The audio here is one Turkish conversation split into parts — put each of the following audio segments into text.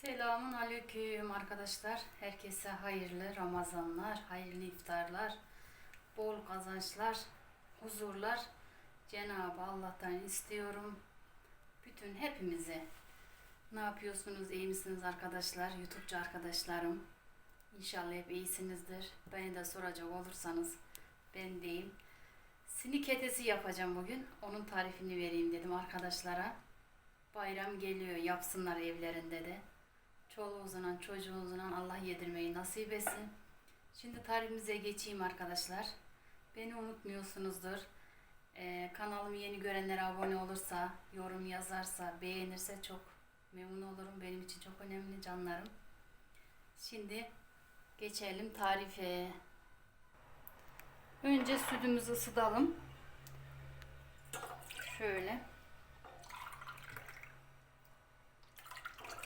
Selamun aleyküm arkadaşlar. Herkese hayırlı Ramazanlar, hayırlı iftarlar, bol kazançlar, huzurlar. Cenab-ı Allah'tan istiyorum. Bütün hepimize. Ne yapıyorsunuz? iyi misiniz arkadaşlar? YouTube'cu arkadaşlarım. İnşallah hep iyisinizdir. Beni de soracak olursanız ben deyim. Sinik etesi yapacağım bugün. Onun tarifini vereyim dedim arkadaşlara. Bayram geliyor. Yapsınlar evlerinde de. Çoluğunuzla çocuğunuzla Allah yedirmeyi nasip etsin. Şimdi tarifimize geçeyim arkadaşlar. Beni unutmuyorsunuzdur. Ee, kanalımı yeni görenler abone olursa, yorum yazarsa, beğenirse çok memnun olurum. Benim için çok önemli canlarım. Şimdi geçelim tarife. Önce sütümüzü ısıtalım. Şöyle.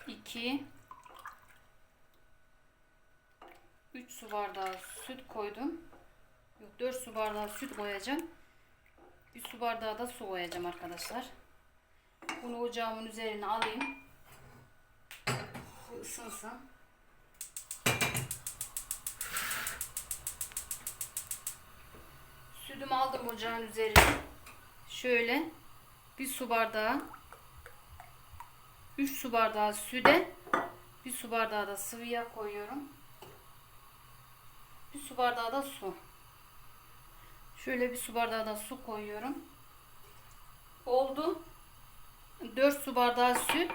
2 3 su bardağı süt koydum. Yok 4 su bardağı süt koyacağım. 1 su bardağı da su koyacağım arkadaşlar. Bunu ocağımın üzerine alayım. Bu ısınsın. Sütümü aldım ocağın üzerine. Şöyle bir su bardağı 3 su bardağı süde bir su bardağı da sıvı yağ koyuyorum. Bir su bardağı da su. Şöyle bir su bardağı da su koyuyorum. Oldu. 4 su bardağı süt,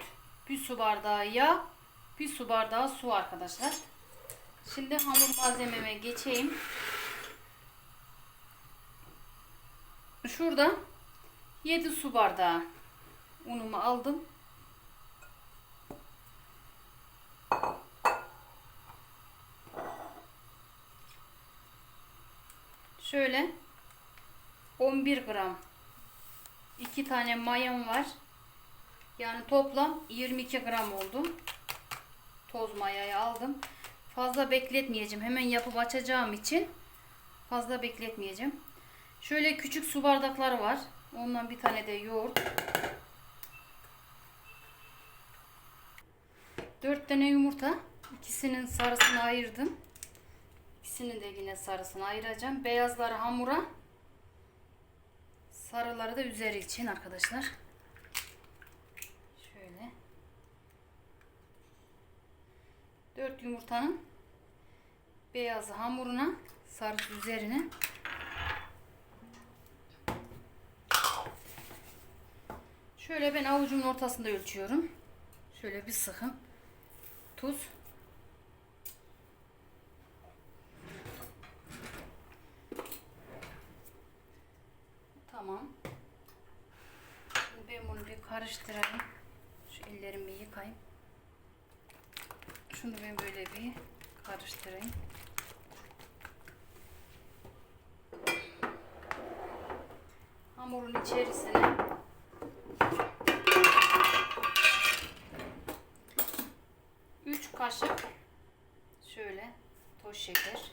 bir su bardağı yağ, bir su bardağı su arkadaşlar. Şimdi hamur malzememe geçeyim. Şurada 7 su bardağı unumu aldım. Şöyle 11 gram 2 tane mayam var. Yani toplam 22 gram oldu. Toz mayayı aldım. Fazla bekletmeyeceğim. Hemen yapıp açacağım için fazla bekletmeyeceğim. Şöyle küçük su bardakları var. Ondan bir tane de yoğurt. 4 tane yumurta. İkisinin sarısını ayırdım. İkisini de yine sarısını ayıracağım. Beyazları hamura. Sarıları da üzeri için arkadaşlar. Şöyle. 4 yumurtanın beyazı hamuruna, sarısı üzerine. Şöyle ben avucumun ortasında ölçüyorum. Şöyle bir sıkım tuz. Tamam. Ben bunu bir karıştırayım. Şu ellerimi yıkayayım. Şunu ben böyle bir karıştırayım. Hamurun içerisine üç kaşık şöyle toz şeker.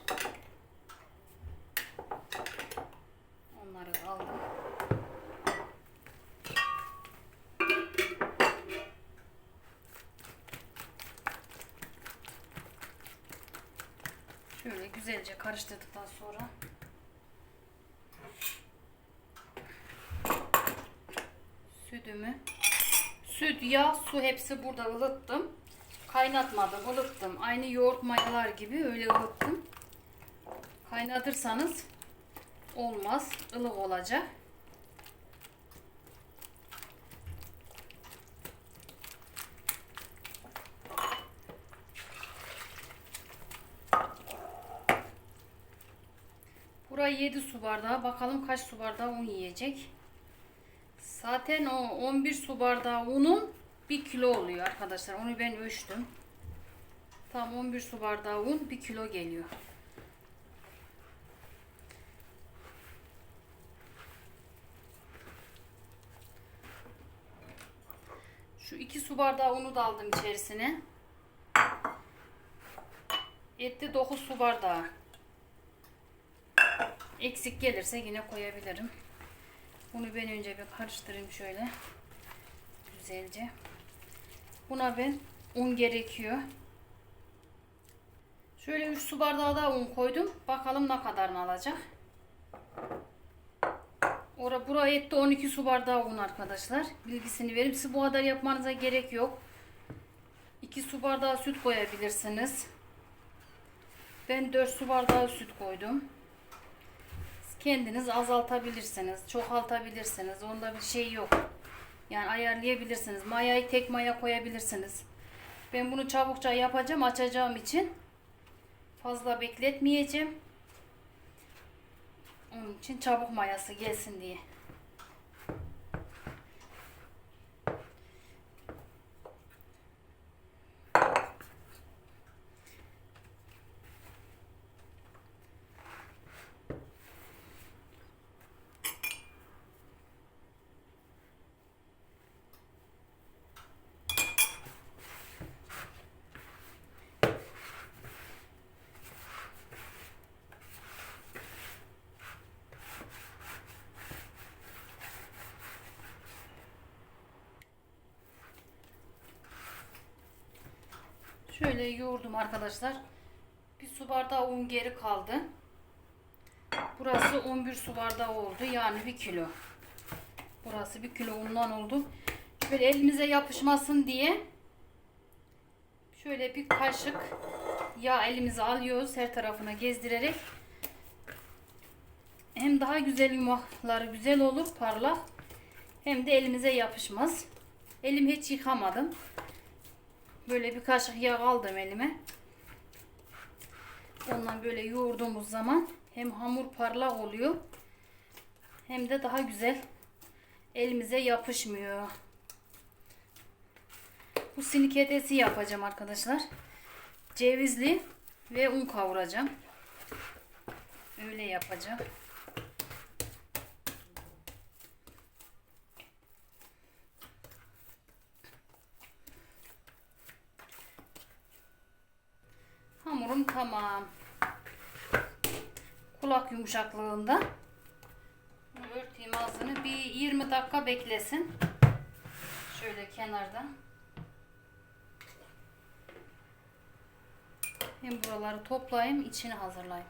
Onları da aldım. Şöyle güzelce karıştırdıktan sonra sütümü süt, yağ, su hepsi burada ılıttım. Kaynatmadım, ılıttım. Aynı yoğurt mayalar gibi öyle ılıttım. Kaynatırsanız olmaz. ılık olacak. Buraya 7 su bardağı. Bakalım kaç su bardağı un yiyecek. Zaten o 11 su bardağı unun 1 kilo oluyor arkadaşlar. Onu ben ölçtüm. Tam 11 su bardağı un 1 kilo geliyor. Şu 2 su bardağı unu da aldım içerisine. Etti 9 su bardağı. Eksik gelirse yine koyabilirim. Bunu ben önce bir karıştırayım şöyle. Güzelce. Buna ben un gerekiyor. Şöyle 3 su bardağı da un koydum. Bakalım ne kadarını alacak. Ora buraya etti 12 su bardağı un arkadaşlar. Bilgisini verip size bu kadar yapmanıza gerek yok. 2 su bardağı süt koyabilirsiniz. Ben 4 su bardağı süt koydum. Kendiniz azaltabilirsiniz, çoğaltabilirsiniz. Onda bir şey yok. Yani ayarlayabilirsiniz. Mayayı tek maya koyabilirsiniz. Ben bunu çabukça yapacağım, açacağım için fazla bekletmeyeceğim. Onun için çabuk mayası gelsin diye. Şöyle yoğurdum arkadaşlar. Bir su bardağı un geri kaldı. Burası 11 su bardağı oldu. Yani 1 kilo. Burası 1 kilo undan oldu. Böyle elimize yapışmasın diye şöyle bir kaşık yağ elimize alıyoruz her tarafına gezdirerek. Hem daha güzel yumakları güzel olur parlak hem de elimize yapışmaz. Elimi hiç yıkamadım. Böyle bir kaşık yağ aldım elime. Ondan böyle yoğurduğumuz zaman hem hamur parlak oluyor hem de daha güzel elimize yapışmıyor. Bu siniketesi yapacağım arkadaşlar. Cevizli ve un kavuracağım. Öyle yapacağım. Hamurum tamam. Kulak yumuşaklığında. Bunu örteyim ağzını. Bir 20 dakika beklesin. Şöyle kenarda. Hem buraları toplayayım, içini hazırlayayım.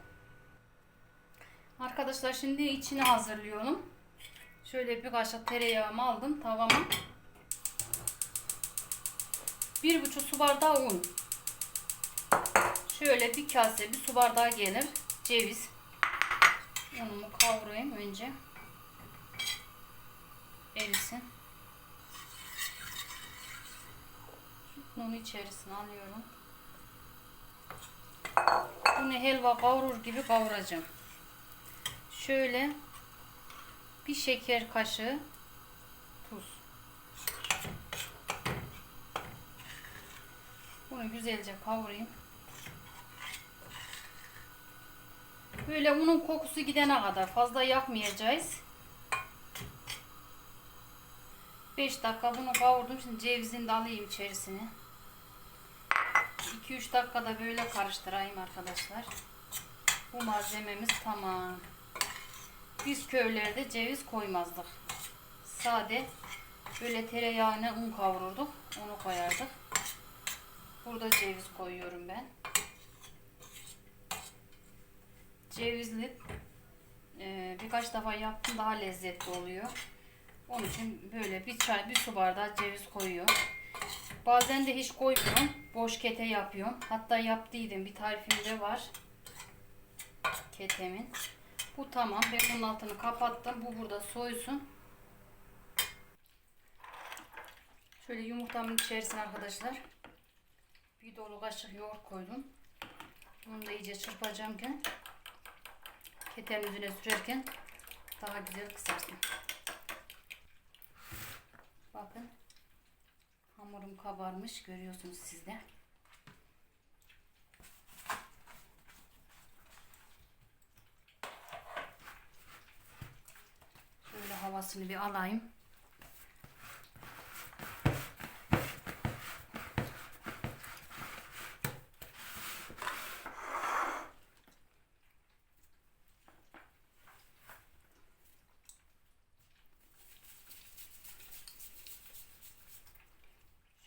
Arkadaşlar şimdi içini hazırlıyorum. Şöyle bir kaşık tereyağımı aldım tavama. Bir buçuk su bardağı un. Şöyle bir kase bir su bardağı gelir ceviz. Unumu kavurayım önce. Erisin. Bunu içerisine alıyorum. Bunu helva kavurur gibi kavuracağım. Şöyle bir şeker kaşığı tuz. Bunu güzelce kavurayım. Böyle unun kokusu gidene kadar fazla yakmayacağız. 5 dakika bunu kavurdum. Şimdi cevizini de alayım içerisine. 2-3 dakikada böyle karıştırayım arkadaşlar. Bu malzememiz tamam. Biz köylerde ceviz koymazdık. Sade böyle tereyağına un kavururduk. Onu koyardık. Burada ceviz koyuyorum ben. Cevizli e, birkaç defa yaptım daha lezzetli oluyor. Onun için böyle bir çay bir su bardağı ceviz koyuyorum. Bazen de hiç koymuyorum. Boş kete yapıyorum. Hatta yaptıydım. Bir tarifimde var. Ketemin. Bu tamam. Ben bunun altını kapattım. Bu burada soysun. Şöyle yumurtamın içerisine arkadaşlar bir dolu kaşık yoğurt koydum. Bunu da iyice çırpacağım ki ketemin üzerine sürerken daha güzel kızarsın. Bakın hamurum kabarmış görüyorsunuz siz de. Şöyle havasını bir alayım.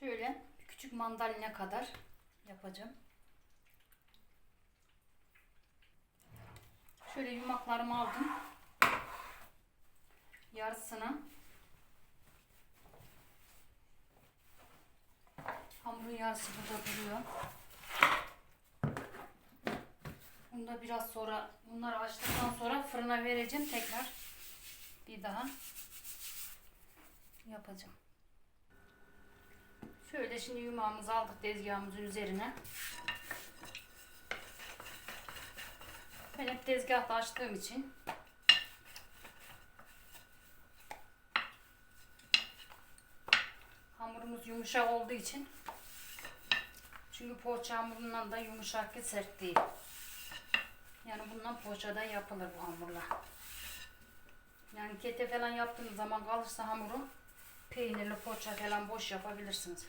Şöyle bir küçük mandalina kadar yapacağım. Şöyle yumaklarımı aldım. Yarısını hamurun yarısı burada duruyor. Bunu da biraz sonra bunları açtıktan sonra fırına vereceğim tekrar bir daha yapacağım. Şöyle şimdi yumağımızı aldık tezgahımızın üzerine. Ben hep tezgahta açtığım için hamurumuz yumuşak olduğu için çünkü poğaça hamurundan da yumuşak ki sert değil. Yani bundan poğaça da yapılır bu hamurla. Yani kete falan yaptığınız zaman kalırsa hamuru peynirli poğaça falan boş yapabilirsiniz.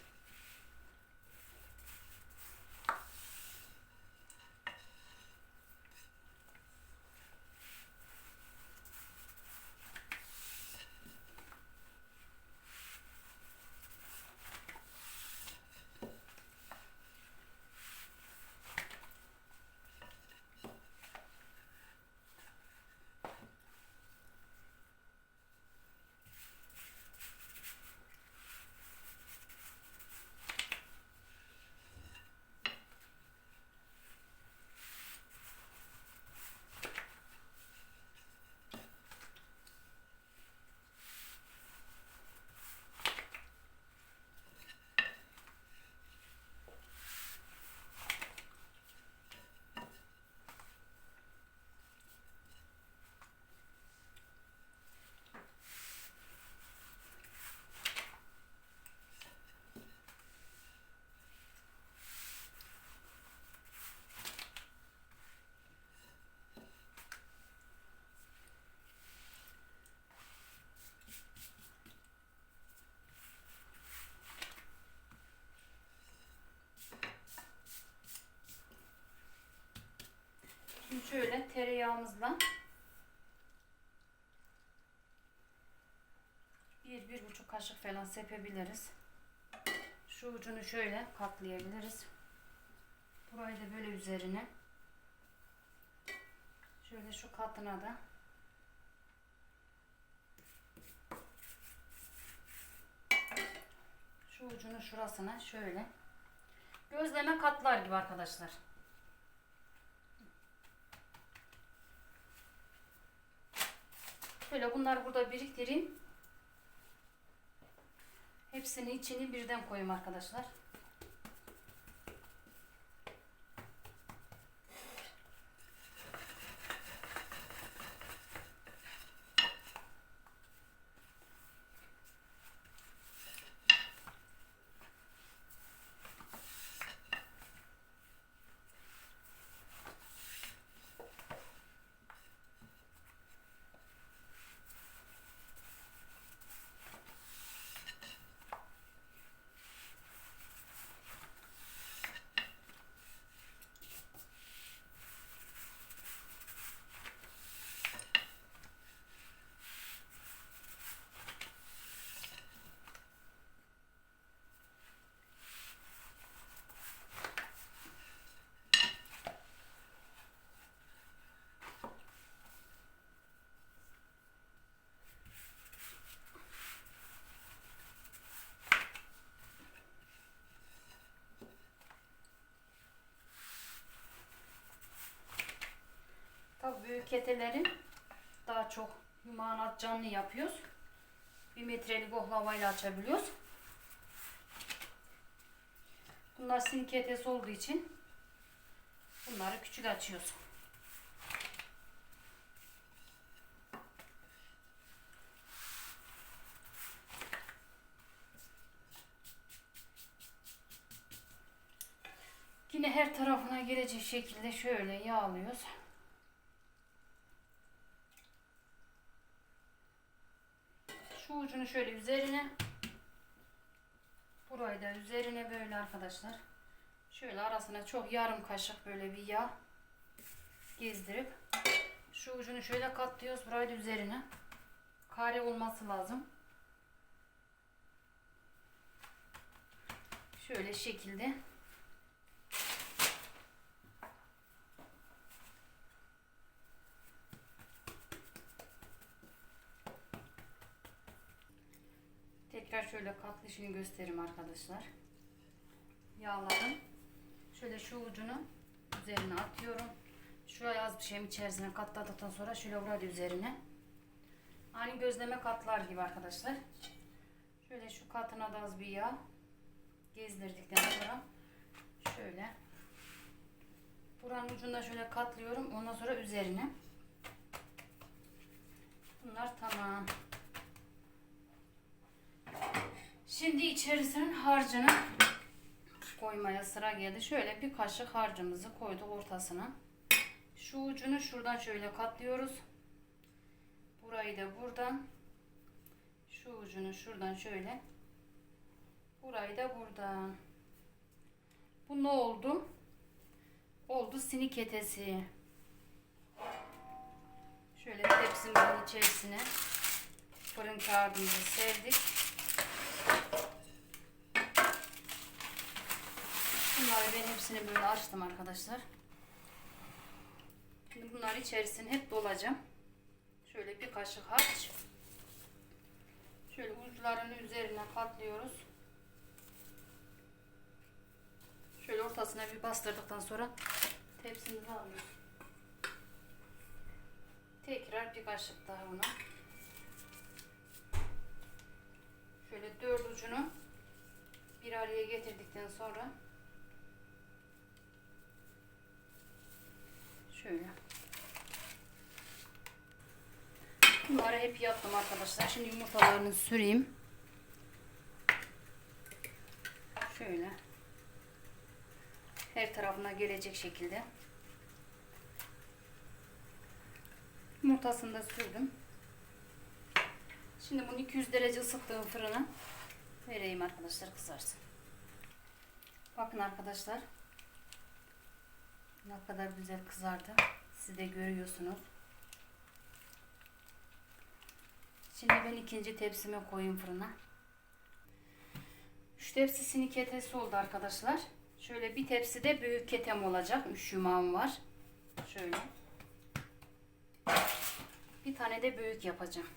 Şimdi şöyle tereyağımızla bir, bir buçuk kaşık falan sepebiliriz. Şu ucunu şöyle katlayabiliriz. Burayı da böyle üzerine. Şöyle şu katına da şu ucunu şurasına şöyle gözleme katlar gibi arkadaşlar. Şöyle bunları burada biriktireyim. Hepsini içini birden koyayım arkadaşlar. Tabii büyük ketelerin daha çok yumağını canlı yapıyoruz. Bir metrelik oklavayla açabiliyoruz. Bunlar sin ketesi olduğu için bunları küçük açıyoruz. Yine her tarafına gelecek şekilde şöyle yağlıyoruz. Şu ucunu şöyle üzerine burayı da üzerine böyle arkadaşlar. Şöyle arasına çok yarım kaşık böyle bir yağ gezdirip şu ucunu şöyle katlıyoruz. Burayı da üzerine kare olması lazım. Şöyle şekilde. Tekrar şöyle katlışını göstereyim arkadaşlar. Yağladım. Şöyle şu ucunu üzerine atıyorum. Şuraya az bir şeyim içerisine katladıktan sonra şöyle burada üzerine. Aynı gözleme katlar gibi arkadaşlar. Şöyle şu katına da az bir yağ gezdirdikten sonra şöyle buranın ucunda şöyle katlıyorum. Ondan sonra üzerine. Bunlar tamam. Şimdi içerisinin harcını koymaya sıra geldi. Şöyle bir kaşık harcımızı koyduk ortasına. Şu ucunu şuradan şöyle katlıyoruz. Burayı da buradan. Şu ucunu şuradan şöyle. Burayı da buradan. Bu ne oldu? Oldu sinik etesi. Şöyle tepsimizin içerisine fırın kağıdımızı serdik. Bunları ben hepsini böyle açtım arkadaşlar. Şimdi bunları içerisine hep dolacağım. Şöyle bir kaşık harç. Şöyle uçlarının üzerine katlıyoruz. Şöyle ortasına bir bastırdıktan sonra tepsimizi alıyoruz. Tekrar bir kaşık daha una. Şöyle dört ucunu bir araya getirdikten sonra şöyle Bunları hep yaptım arkadaşlar. Şimdi yumurtalarını süreyim. Şöyle. Her tarafına gelecek şekilde. Yumurtasını da sürdüm. Şimdi bunu 200 derece ısıttığım fırına vereyim arkadaşlar kızarsın. Bakın arkadaşlar. Ne kadar güzel kızardı. Siz de görüyorsunuz. Şimdi ben ikinci tepsime koyayım fırına. Üç tepsi sinik ketesi oldu arkadaşlar. Şöyle bir tepsi de büyük ketem olacak. Üç yumağım var. Şöyle. Bir tane de büyük yapacağım.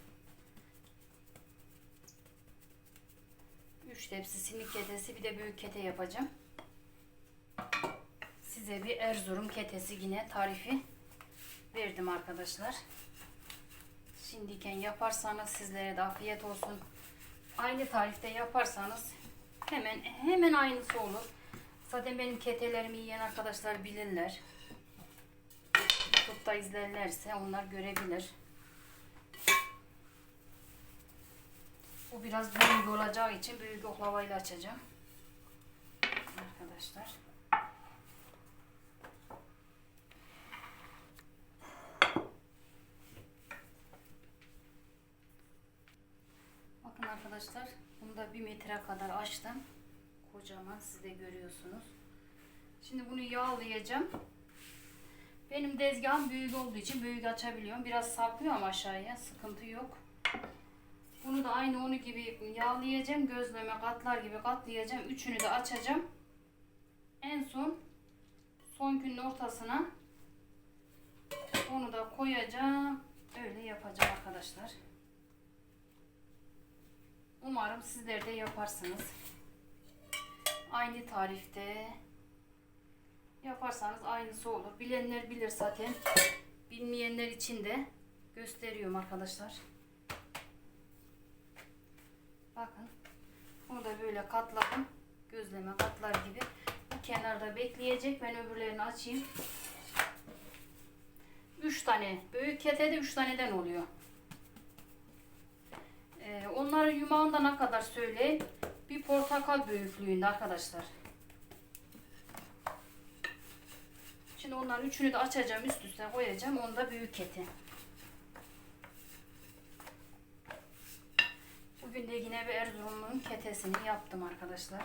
Üç tepsi sinik ketesi bir de büyük kete yapacağım. Size bir Erzurum ketesi yine tarifi verdim arkadaşlar. Şimdiyken yaparsanız sizlere de afiyet olsun. Aynı tarifte yaparsanız hemen hemen aynısı olur. Zaten benim ketelerimi yiyen arkadaşlar bilirler. YouTube'da izlerlerse onlar görebilir. Bu biraz büyük olacağı için büyük oklavayla açacağım. Arkadaşlar. Bakın arkadaşlar bunu da bir metre kadar açtım. Kocaman siz de görüyorsunuz. Şimdi bunu yağlayacağım. Benim dezgahım büyük olduğu için büyük açabiliyorum. Biraz sarkıyor ama aşağıya sıkıntı yok. Bunu da aynı onu gibi yağlayacağım. Gözleme katlar gibi katlayacağım. Üçünü de açacağım. En son son günün ortasına onu da koyacağım. Öyle yapacağım arkadaşlar. Umarım sizler de yaparsınız. Aynı tarifte yaparsanız aynısı olur. Bilenler bilir zaten. Bilmeyenler için de gösteriyorum arkadaşlar. Bakın. Bunu da böyle katladım. Gözleme katlar gibi. Bu kenarda bekleyecek. Ben öbürlerini açayım. 3 tane. Büyük ketede 3 taneden oluyor. Ee, onların yumağında ne kadar söyleyeyim. Bir portakal büyüklüğünde arkadaşlar. Şimdi onların üçünü de açacağım üst üste koyacağım. Onda büyük keti. Bugün de yine bir Erzurum'un ketesini yaptım arkadaşlar.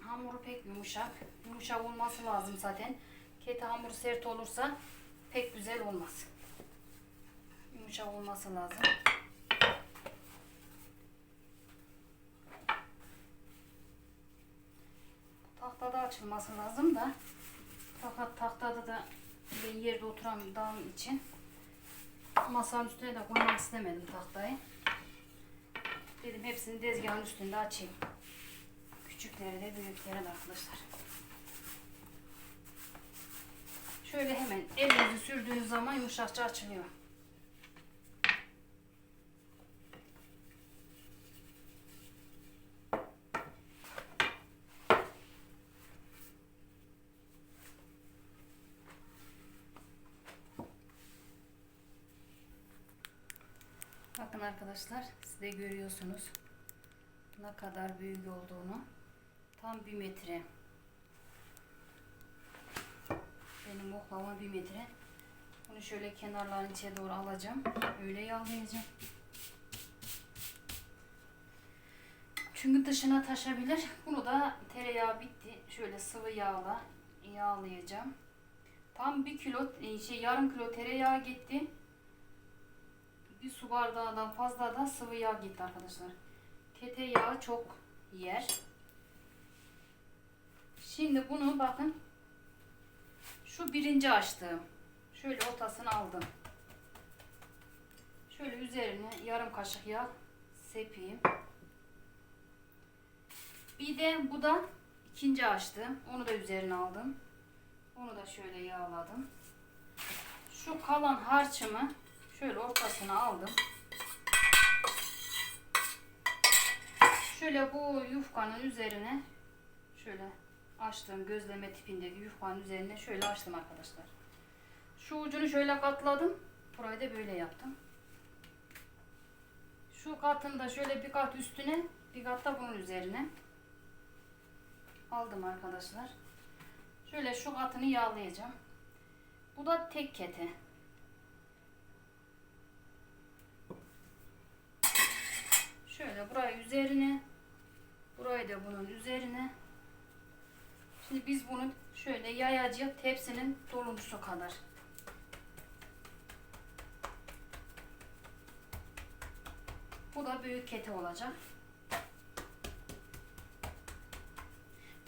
Hamuru pek yumuşak. Yumuşak olması lazım zaten. Kete hamuru sert olursa pek güzel olmaz. Yumuşak olması lazım. Tahtada açılması lazım da fakat tahtada da ben yerde oturamadığım için masanın üstüne de koymak istemedim tahtayı. Dedim hepsini tezgahın üstünde açayım. Küçükleri de büyükleri de arkadaşlar. Şöyle hemen elinizi sürdüğünüz zaman yumuşakça açılıyor. Bakın arkadaşlar siz de görüyorsunuz ne kadar büyük olduğunu. Tam bir metre. Benim oklama bir metre. Bunu şöyle kenarların içe doğru alacağım. Öyle yağlayacağım. Çünkü dışına taşabilir. Bunu da tereyağı bitti. Şöyle sıvı yağla yağlayacağım. Tam bir kilo, şey yarım kilo tereyağı gitti. Bir su bardağından fazla da sıvı yağ gitti arkadaşlar. Kete yağı çok yer. Şimdi bunu bakın şu birinci açtığım. Şöyle ortasını aldım. Şöyle üzerine yarım kaşık yağ sepeyim. Bir de bu da ikinci açtım. Onu da üzerine aldım. Onu da şöyle yağladım. Şu kalan harçımı şöyle ortasına aldım. Şöyle bu yufkanın üzerine şöyle açtığım gözleme tipindeki yufkanın üzerine şöyle açtım arkadaşlar. Şu ucunu şöyle katladım. Burayı da böyle yaptım. Şu katını da şöyle bir kat üstüne bir kat da bunun üzerine aldım arkadaşlar. Şöyle şu katını yağlayacağım. Bu da tek kete. Şöyle burayı üzerine burayı da bunun üzerine Şimdi biz bunu şöyle yayacağız tepsinin doluntusu kadar. Bu da büyük kete olacak.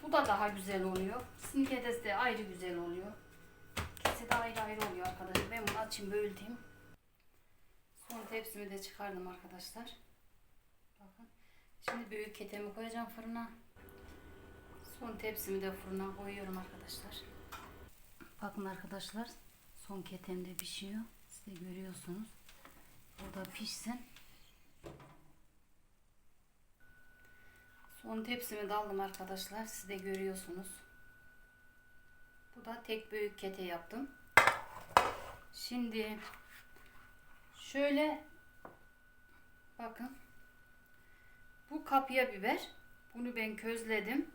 Bu da daha güzel oluyor. Sniketesi de ayrı güzel oluyor. İkisi de ayrı ayrı oluyor arkadaşlar. Ben bunu açayım böldüm. Son tepsimi de çıkardım arkadaşlar. Şimdi büyük ketemi koyacağım fırına. Son tepsimi de fırına koyuyorum arkadaşlar. Bakın arkadaşlar son ketem de pişiyor. Siz de görüyorsunuz. Burada pişsin. Son tepsimi de aldım arkadaşlar. Siz de görüyorsunuz. Bu da tek büyük kete yaptım. Şimdi şöyle bakın. Bu kapya biber. Bunu ben közledim.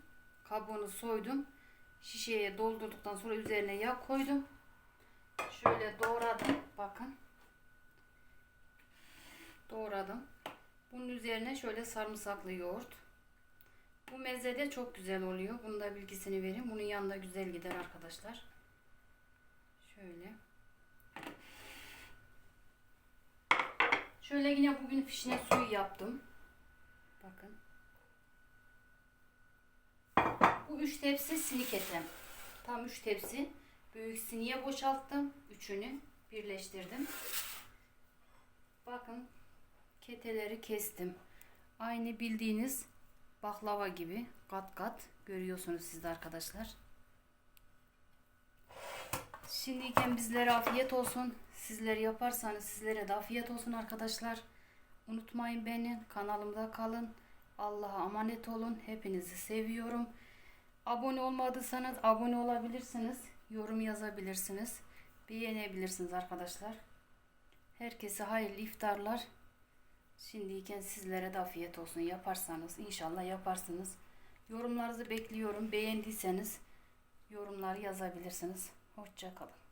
Kabuğunu soydum. Şişeye doldurduktan sonra üzerine yağ koydum. Şöyle doğradım. Bakın. Doğradım. Bunun üzerine şöyle sarımsaklı yoğurt. Bu meze de çok güzel oluyor. Bunun da bilgisini vereyim. Bunun yanında güzel gider arkadaşlar. Şöyle. Şöyle yine bugün fişne suyu yaptım. Bakın. Bu üç tepsi sinik etim. Tam üç tepsi. Büyük siniye boşalttım. Üçünü birleştirdim. Bakın keteleri kestim. Aynı bildiğiniz baklava gibi kat kat görüyorsunuz siz de arkadaşlar. Şimdiyken bizlere afiyet olsun. Sizler yaparsanız sizlere de afiyet olsun arkadaşlar. Unutmayın beni. Kanalımda kalın. Allah'a emanet olun. Hepinizi seviyorum. Abone olmadıysanız abone olabilirsiniz. Yorum yazabilirsiniz. Beğenebilirsiniz arkadaşlar. Herkese hayırlı iftarlar. Şimdiyken sizlere de afiyet olsun. Yaparsanız inşallah yaparsınız. Yorumlarınızı bekliyorum. Beğendiyseniz yorumlar yazabilirsiniz. Hoşçakalın.